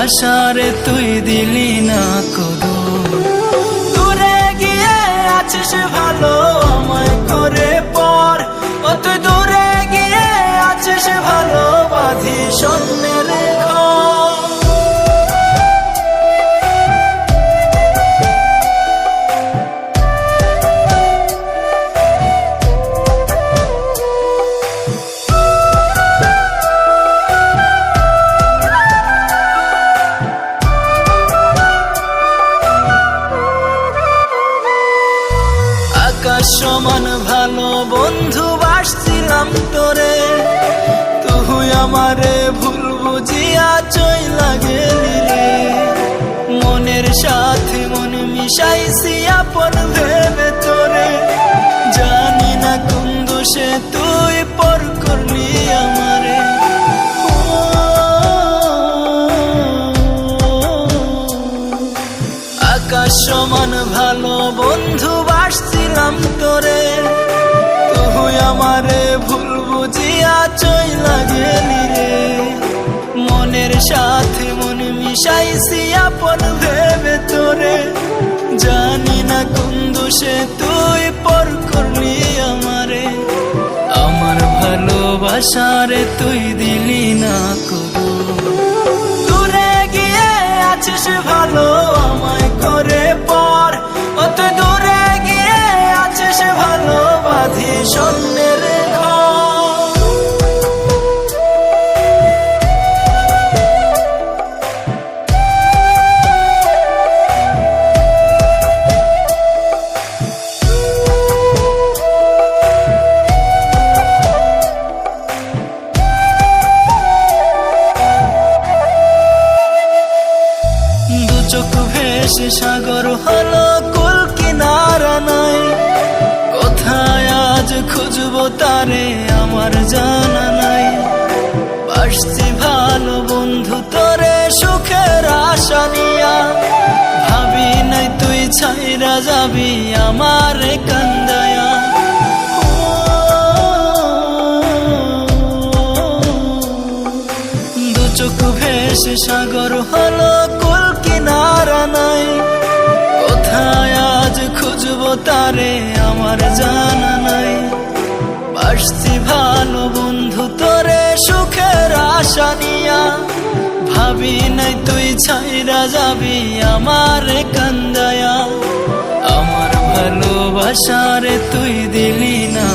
ভালোবাসারে তুই দিলি না কদু দূরে গিয়ে আছিস ভালো আমায় করে পর। ও তুই দূরে গিয়ে আছিস ভালো, বাঁধি স্বপ্নের সমান ভালো বন্ধু বাসছিলাম তোরে। তুই আমারে ভুল বুঝিয়া চই লাগে মনের সাথে মন মিশাইছি আপন ভেবে তোরে। জানি না কোন দোষে তুই সমান ভালো বন্ধু বাসছিলাম তোরে। তুই আমারে ভুল বুঝিয়া চই লাগেলি রে। মনের সাথে মন মিশাইছি আপন ভেবে তোরে। জানি না কোন দোষে তুই পর করলি আমারে। আমার ভালোবাসারে তুই দিলি না কবু। ভেসে সাগর হলো কুল কিনারা নাই। কোথায় আজ খুঁজবো তারে আমার জানা নাই। বাসছি ভালো বন্ধু, তোরে সুখের আশা নিয়া। ভাবি নাই তুই ছাইরা যাবি আমার কান্দায়া তারে আমার জানা নাই। বাসছি ভালো বন্ধু, তোরে সুখের আশা নিয়া। ভাবি নাই তুই ছাইরা যাবি আমার কান্দায়া। আমার ভালোবাসারে তুই দিলি না।